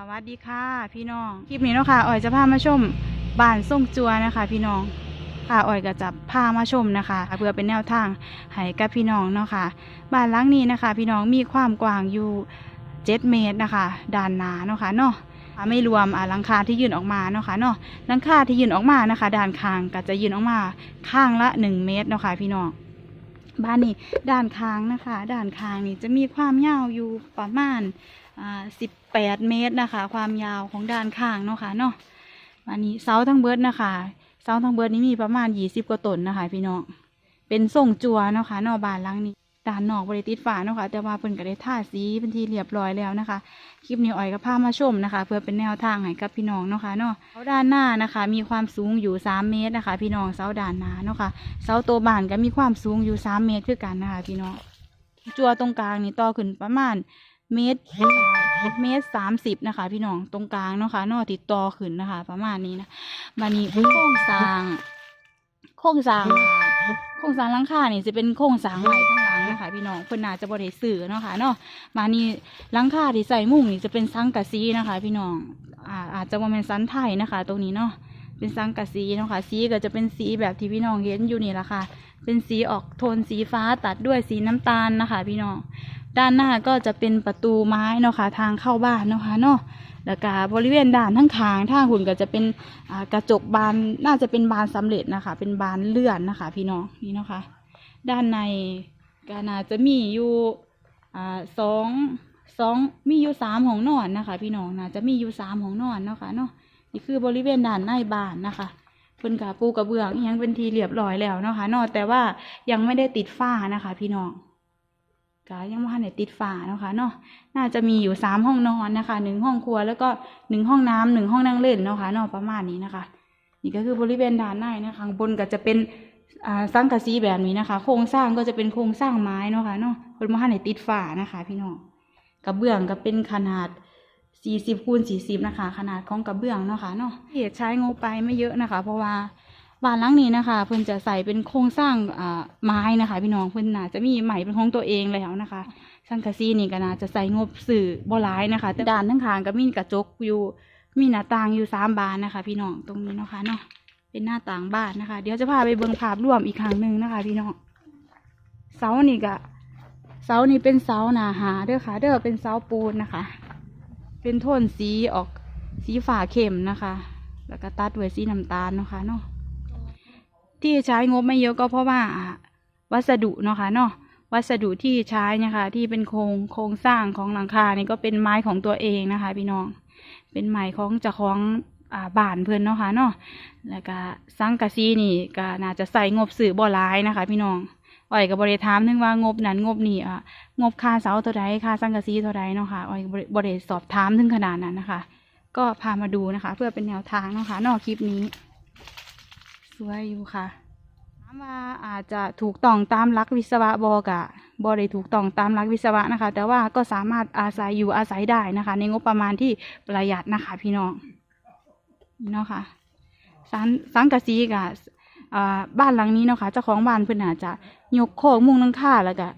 สวัสดีค่ะ พี่น้อง คลิปนี้เนาะค่ะอ่อยจะพามาชมบ้านส่งจัวนะคะ พี่น้องค่ะอ่อยก็จะพามาชมนะคะ เพื่อเป็นแนวทางให้กับพี่น้องเนาะค่ะบ้านหลังนี้นะคะ พี่น้องมีความกว้างอยู่7เมตรนะคะด้านหน้าเนาะค่ะเนาะไม่รวมหลังคาที่ยื่นออกมาเนาะค่ะเนาะหลังคาที่ยื่นออกมานะคะด้านข้างก็จะยื่นออกมาข้างละ 1 เมตรเนาะค่ะพี่น้อง บ้านนี้ด้านค้างนะคะ ด้านค้างนี่จะมีความยาวอยู่ประมาณอ่าสิบแปดเมตรนะคะ ความยาวของด้านข้างเนาะค่ะเนาะอันนี้เสาทั้งเบิดนะคะเสาทั้งเบิดนี้มีประมาณยี่สิบกว่าต้นนะคะ พี่น้องเป็นทรงจัวเนาะค่ะเนอกบ้านหลังนี้ ด้านนอกบริติดฝาเนาะค่ะแต่ว่าเพิ่นก็ได้ทาสีเป็นที่เรียบร้อยแล้วนะคะ คลิปนี้อ้อยก็พามาชมนะคะ เพื่อเป็นแนวทางให้กับพี่น้องเนาะค่ะเนาะเสาด้านหน้านะคะ มีความสูงอยู่สามเมตรนะคะ พี่น้องเสาด้านหน้าเนาะค่ะเสาตัวบานก็มีความสูงอยู่สามเมตรคือกันนะคะ พี่น้องจัวตรงกลางนี่ต่อขึ้นประมาณเมตรเมตรสามสิบนะคะ พี่น้องตรงกลางเนาะค่ะนอติดต่อขึ้นนะคะ ประมาณนี้นะบันนี้โครงสร้าง โครงสร้างโครงสร้างหลังคานี่จะเป็นโครงสร้างใหม่ข้างหลัง นะคะพี่น้องเพิ่นน่าจะบ่ได้ซื้อเนาะค่ะเนาะมานี่หลังคาที่ใส่มุ้งนี่จะเป็นสังกะสีนะคะ พี่น้องอาอาจจะบ่แม่นสันไทยนะคะ ตรงนี้เนาะเป็นสังกะสีเนาะค่ะสีก็จะเป็นสีแบบที่พี่น้องเห็นอยู่นี่แหละค่ะ เป็นสีออกโทนสีฟ้าตัดด้วยสีน้ำตาลนะคะ พี่น้องด้านหน้าก็จะเป็นประตูไม้เนาะค่ะทางเข้าบ้านเนาะค่ะเนาะแล้วก็บริเวณด้านทั้งขางทาหุ่นก็จะเป็นกระจกบานน่าจะเป็นบานสำเร็จนะคะ เป็นบานเลื่อนนะคะ พี่น้องนี่เนาะค่ะด้านใน ก็น่าจะมีอยู่อ่าสองสองมีอยู่สามห้องนอนนะคะ พี่น้องน่าจะมีอยู่สามห้องนอนเนาะค่ะเนาะนี่คือบริเวณด้านในบ้านนะคะเพิ่นกาปูกระเบื้องอิหยังเป็นทีเรียบร้อยแล้วเนาะค่ะเนาะแต่ว่ายังไม่ได้ติดฝ้านะคะ พี่น้องก็ยังไม่ทันได้ติดฝานะคะ เนาะ น่าจะมีอยู่สามห้องนอนนะคะ หนึ่งห้องครัวแล้วก็หนึ่งห้องน้ำหนึ่งห้องนั่งเล่นเนาะคะเนาะประมาณนี้นะคะ นี่ก็คือบริเวณด้านในนะคะข้างบนก็จะเป็น สังกะสีแบบนี้นะคะ โครงสร้างก็จะเป็นโครงสร้างไม้เนาะคะเนาะเป็นมาทันได้ติดฝานะคะ พี่น้องกระเบื้องก็เป็นขนาด40คูณ40นะคะ ขนาดของกระเบื้องเนาะค่ะเนาะเหตุใช้งบไปไม่เยอะนะคะ เพราะว่าบ้านหลังนี้นะคะ เพิ่นจะใส่เป็นโครงสร้างอ่าไม้นะคะ พี่น้องเพิ่นน่าจะมีใหม่เป็นของตัวเองแล้วนะคะ สังกะสีนี่ก็น่าจะใส่งบสื่อบ่หลายนะคะ แต่ด้านทั้งขางก็มีกระจกอยู่มีหน้าต่างอยู่สามบานนะคะ พี่น้องตรงนี้เนาะค่ะเนาะ เป็นหน้าต่างบ้านนะคะ เดี๋ยวจะพาไปเบิ่งภาพรวมอีกครั้งหนึ่งนะคะ พี่น้องเสานี่ก็เสานี่เป็นเสาหนาหาเด้อค่ะ เด้อเป็นเสาปูนนะคะ เป็นโทนสีออกสีฝาเข้มนะคะ แล้วก็ตัดด้วยสีน้ำตาลนะคะเนาะที่ใช้งบไม่เยอะก็เพราะว่าวัสดุเนาะค่ะเนาะวัสดุที่ใช้นะคะ ที่เป็นโครงโครงสร้างของหลังคานี่ก็เป็นไม้ของตัวเองนะคะ พี่น้องเป็นไม้ของเจ้าของ อ่าบ้านเพื่อนเนาะค่ะเนาะแล้วก็สังกะสีนี่ก็น่าจะใส่งบสื่อบ่หลายนะคะ พี่น้องอ้อยกับบริถามถึงว่างบนั้นงบนี่อะงบค่าเสาเท่าใดค่าสังกะสีเท่าใดเนาะค่ะอ้อยบริสอบถามถึงขนาดนั้นนะคะ ก็พามาดูนะคะ เพื่อเป็นแนวทางเนาะคะนอกคลิปนี้ สวยอยู่ค่ะถามว่าอาจจะถูกต้องตามลักวิศวะบอกะบได้ถูกต้องตามลักวิศวะนะคะ แต่ว่าก็สามารถอาศัยอยู่อาศัยได้นะคะ ในงบประมาณที่ประหยัดนะคะ พี่น้อง นี่เนาะค่ะสังสังกะสีกะบ้านหลังนี้เนาะค่ะเจ้าของบ้านเพิ่นอาจจะยกโคกมุ่งหลังคาแล้วก็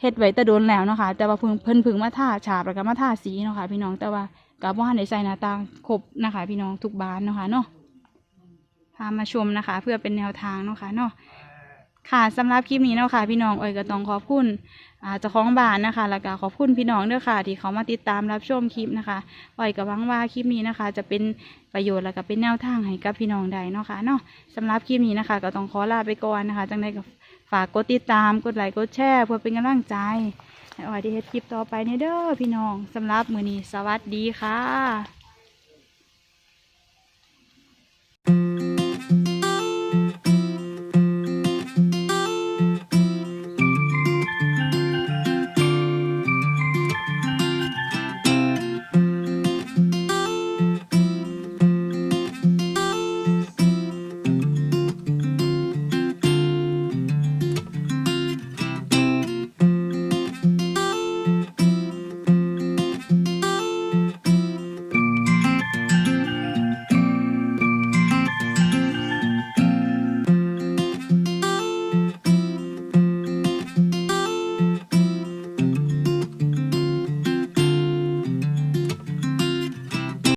เฮ็ดไว้แต่โดนแล้วเนาะค่ะแต่ว่าเพิ่นเพิ่นพึ่งมาท่าฉาบแล้วก็มาท่าสีเนาะค่ะพี่น้องแต่ว่ากับว่าในใส่หน้าต่างครบนะคะ พี่น้องทุกบ้านเนาะค่ะเนาะพามาชมนะคะ เพื่อเป็นแนวทางเนาะค่ะเนาะค่ะสำหรับคลิปนี้เนาะค่ะพี่น้องเอ๋ยก็ต้องขอบคุณอ่า เจ้าของบ้านนะคะ แล้วก็ขอบคุณพี่น้องด้วยค่ะ ที่เขามาติดตามรับชมคลิปนะคะเอ๋ยก็หวังว่าคลิปนี้นะคะ จะเป็นประโยชน์แล้วก็เป็นแนวทางให้กับพี่น้องได้เนาะค่ะเนาะสำหรับคลิปนี้นะคะ ก็ต้องขอลาไปก่อนนะคะจังใดก็ฝากกดติดตามกดไลค์กดแชร์เพื่อเป็นกำลังใจให้อ๋อยด้เฮ็ดคลิปต่อไปในเด้อพี่น้องสำหรับมือนี้สวัสดีค่ะ